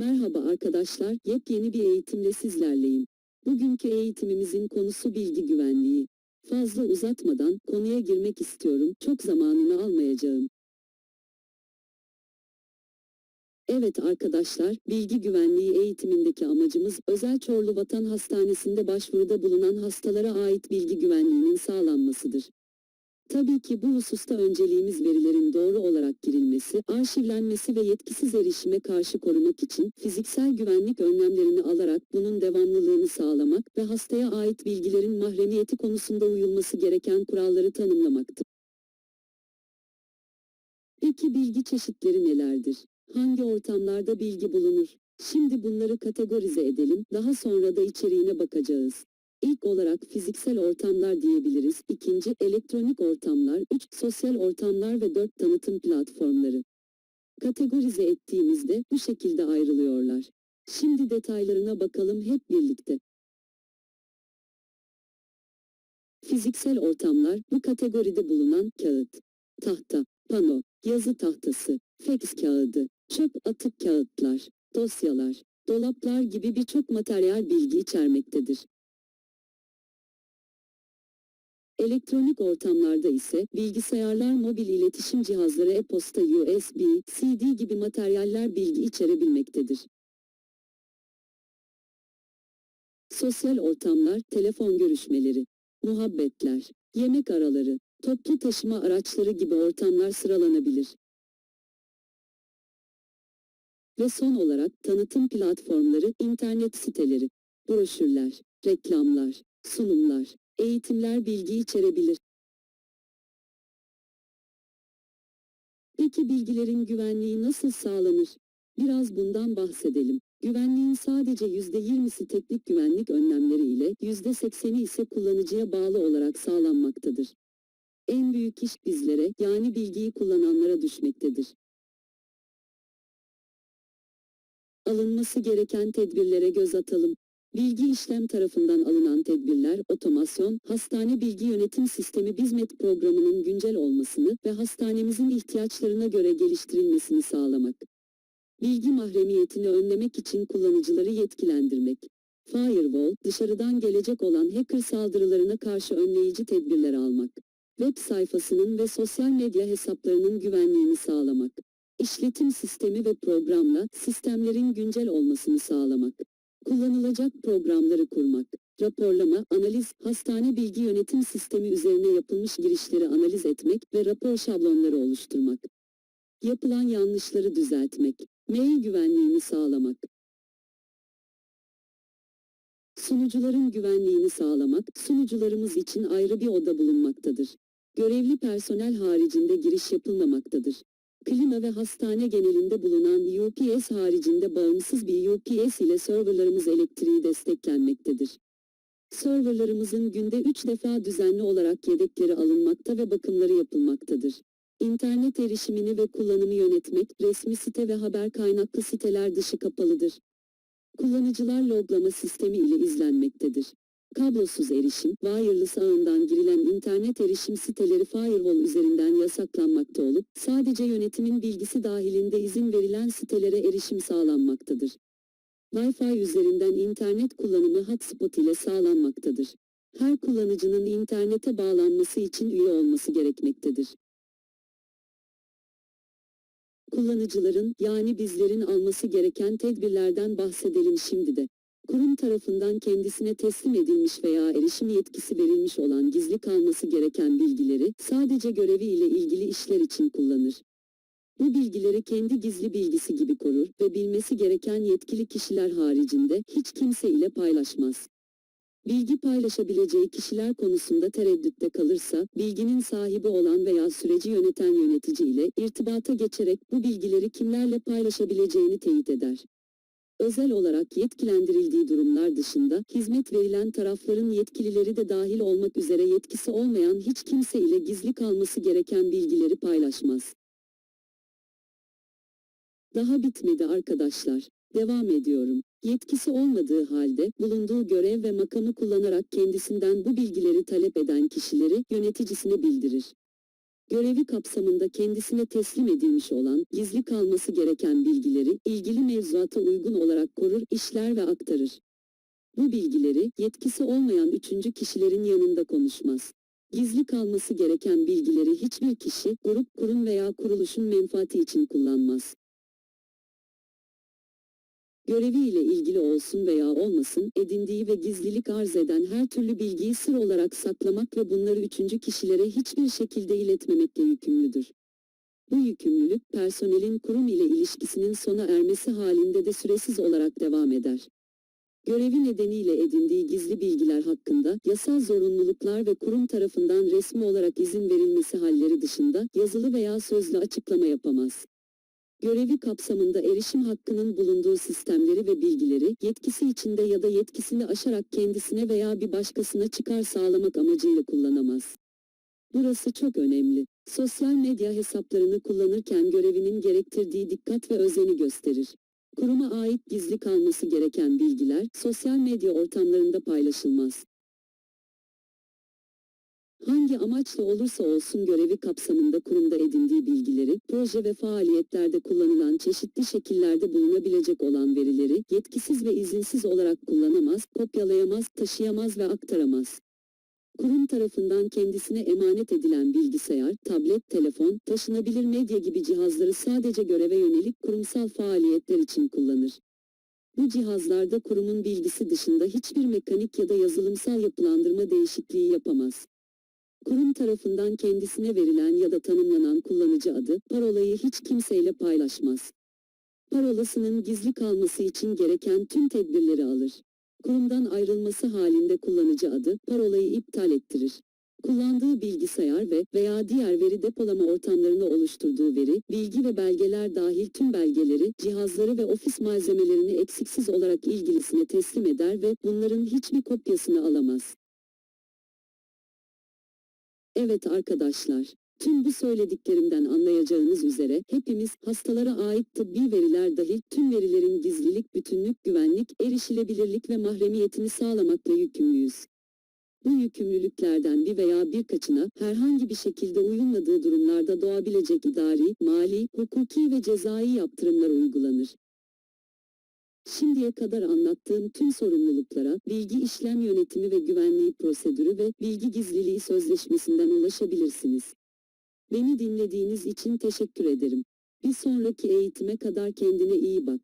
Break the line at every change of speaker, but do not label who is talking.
Merhaba arkadaşlar, yepyeni bir eğitimle sizlerleyim. Bugünkü eğitimimizin konusu bilgi güvenliği. Fazla uzatmadan konuya girmek istiyorum, çok zamanını almayacağım. Evet arkadaşlar, bilgi güvenliği eğitimindeki amacımız özel Çorlu Vatan Hastanesi'nde başvuruda bulunan hastalara ait bilgi güvenliğinin sağlanmasıdır. Tabii ki bu hususta önceliğimiz verilerin doğru olarak girilmesi, arşivlenmesi ve yetkisiz erişime karşı korumak için fiziksel güvenlik önlemlerini alarak bunun devamlılığını sağlamak ve hastaya ait bilgilerin mahremiyeti konusunda uyulması gereken kuralları tanımlamaktır. Peki bilgi çeşitleri nelerdir? Hangi ortamlarda bilgi bulunur? Şimdi bunları kategorize edelim, daha sonra da içeriğine bakacağız. İlk olarak fiziksel ortamlar diyebiliriz. İkinci elektronik ortamlar, üç sosyal ortamlar ve dört tanıtım platformları. Kategorize ettiğimizde bu şekilde ayrılıyorlar. Şimdi detaylarına bakalım hep birlikte. Fiziksel ortamlar bu kategoride bulunan kağıt, tahta, pano, yazı tahtası, fax kağıdı, çöp atık kağıtlar, dosyalar, dolaplar gibi birçok materyal bilgi içermektedir. Elektronik ortamlarda ise bilgisayarlar, mobil iletişim cihazları, e-posta, USB, CD gibi materyaller bilgi içerebilmektedir. Sosyal ortamlar, telefon görüşmeleri, muhabbetler, yemek araları, toplu taşıma araçları gibi ortamlar sıralanabilir. Ve son olarak tanıtım platformları, internet siteleri, broşürler, reklamlar, sunumlar, eğitimler bilgi içerebilir. Peki bilgilerin güvenliği nasıl sağlanır? Biraz bundan bahsedelim. Güvenliğin sadece %20'si teknik güvenlik önlemleri ile %80'i ise kullanıcıya bağlı olarak sağlanmaktadır. En büyük iş bizlere yani bilgiyi kullananlara düşmektedir. Alınması gereken tedbirlere göz atalım. Bilgi işlem tarafından alınan tedbirler, otomasyon, hastane bilgi yönetim sistemi hizmet programının güncel olmasını ve hastanemizin ihtiyaçlarına göre geliştirilmesini sağlamak. Bilgi mahremiyetini önlemek için kullanıcıları yetkilendirmek. Firewall, dışarıdan gelecek olan hacker saldırılarına karşı önleyici tedbirler almak. Web sayfasının ve sosyal medya hesaplarının güvenliğini sağlamak. İşletim sistemi ve programla sistemlerin güncel olmasını sağlamak. Kullanılacak programları kurmak, raporlama, analiz, hastane bilgi yönetim sistemi üzerine yapılmış girişleri analiz etmek ve rapor şablonları oluşturmak. Yapılan yanlışları düzeltmek, mail güvenliğini sağlamak. Sunucuların güvenliğini sağlamak, sunucularımız için ayrı bir oda bulunmaktadır. Görevli personel haricinde giriş yapılmamaktadır. Klima ve hastane genelinde bulunan UPS haricinde bağımsız bir UPS ile serverlarımız elektriği desteklenmektedir. Serverlarımızın günde 3 defa düzenli olarak yedekleri alınmakta ve bakımları yapılmaktadır. İnternet erişimini ve kullanımı yönetmek, resmi site ve haber kaynaklı siteler dışı kapalıdır. Kullanıcılar loglama sistemi ile izlenmektedir. Kablosuz erişim, wireless ağından girilen internet erişim siteleri firewall üzerinden yasaklanmakta olup, sadece yönetimin bilgisi dahilinde izin verilen sitelere erişim sağlanmaktadır. Wi-Fi üzerinden internet kullanımı hotspot ile sağlanmaktadır. Her kullanıcının internete bağlanması için üye olması gerekmektedir. Kullanıcıların, yani bizlerin alması gereken tedbirlerden bahsedelim şimdi de. Kurum tarafından kendisine teslim edilmiş veya erişim yetkisi verilmiş olan gizli kalması gereken bilgileri sadece görevi ile ilgili işler için kullanır. Bu bilgileri kendi gizli bilgisi gibi korur ve bilmesi gereken yetkili kişiler haricinde hiç kimse ile paylaşmaz. Bilgi paylaşabileceği kişiler konusunda tereddütte kalırsa, bilginin sahibi olan veya süreci yöneten yönetici ile irtibata geçerek bu bilgileri kimlerle paylaşabileceğini teyit eder. Özel olarak yetkilendirildiği durumlar dışında, hizmet verilen tarafların yetkilileri de dahil olmak üzere yetkisi olmayan hiç kimse ile gizli kalması gereken bilgileri paylaşmaz. Daha bitmedi arkadaşlar. Devam ediyorum. Yetkisi olmadığı halde, bulunduğu görev ve makamı kullanarak kendisinden bu bilgileri talep eden kişileri yöneticisine bildirir. Görevi kapsamında kendisine teslim edilmiş olan, gizli kalması gereken bilgileri, ilgili mevzuata uygun olarak korur, işler ve aktarır. Bu bilgileri, yetkisi olmayan üçüncü kişilerin yanında konuşmaz. Gizli kalması gereken bilgileri hiçbir kişi, grup, kurum veya kuruluşun menfaati için kullanmaz. Göreviyle ilgili olsun veya olmasın, edindiği ve gizlilik arz eden her türlü bilgiyi sır olarak saklamak ve bunları üçüncü kişilere hiçbir şekilde iletmemekle yükümlüdür. Bu yükümlülük, personelin kurum ile ilişkisinin sona ermesi halinde de süresiz olarak devam eder. Görevi nedeniyle edindiği gizli bilgiler hakkında, yasal zorunluluklar ve kurum tarafından resmi olarak izin verilmesi halleri dışında, yazılı veya sözlü açıklama yapamaz. Görevi kapsamında erişim hakkının bulunduğu sistemleri ve bilgileri, yetkisi içinde ya da yetkisini aşarak kendisine veya bir başkasına çıkar sağlamak amacıyla kullanamaz. Burası çok önemli. Sosyal medya hesaplarını kullanırken görevinin gerektirdiği dikkat ve özeni gösterir. Kuruma ait gizli kalması gereken bilgiler, sosyal medya ortamlarında paylaşılmaz. Hangi amaçla olursa olsun görevi kapsamında kurumda edindiği bilgileri, proje ve faaliyetlerde kullanılan çeşitli şekillerde bulunabilecek olan verileri, yetkisiz ve izinsiz olarak kullanamaz, kopyalayamaz, taşıyamaz ve aktaramaz. Kurum tarafından kendisine emanet edilen bilgisayar, tablet, telefon, taşınabilir medya gibi cihazları sadece göreve yönelik kurumsal faaliyetler için kullanır. Bu cihazlarda kurumun bilgisi dışında hiçbir mekanik ya da yazılımsal yapılandırma değişikliği yapamaz. Kurum tarafından kendisine verilen ya da tanımlanan kullanıcı adı, parolayı hiç kimseyle paylaşmaz. Parolasının gizli kalması için gereken tüm tedbirleri alır. Kurumdan ayrılması halinde kullanıcı adı, parolayı iptal ettirir. Kullandığı bilgisayar ve veya diğer veri depolama ortamlarını oluşturduğu veri, bilgi ve belgeler dahil tüm belgeleri, cihazları ve ofis malzemelerini eksiksiz olarak ilgilisine teslim eder ve bunların hiçbir kopyasını alamaz. Evet arkadaşlar, tüm bu söylediklerimden anlayacağınız üzere hepimiz hastalara ait tıbbi veriler dahil tüm verilerin gizlilik, bütünlük, güvenlik, erişilebilirlik ve mahremiyetini sağlamakla yükümlüyüz. Bu yükümlülüklerden bir veya birkaçına herhangi bir şekilde uyulmadığı durumlarda doğabilecek idari, mali, hukuki ve cezai yaptırımlar uygulanır. Şimdiye kadar anlattığım tüm sorumluluklara, bilgi işlem yönetimi ve güvenliği prosedürü ve bilgi gizliliği sözleşmesinden ulaşabilirsiniz. Beni dinlediğiniz için teşekkür ederim. Bir sonraki eğitime kadar kendine iyi bak.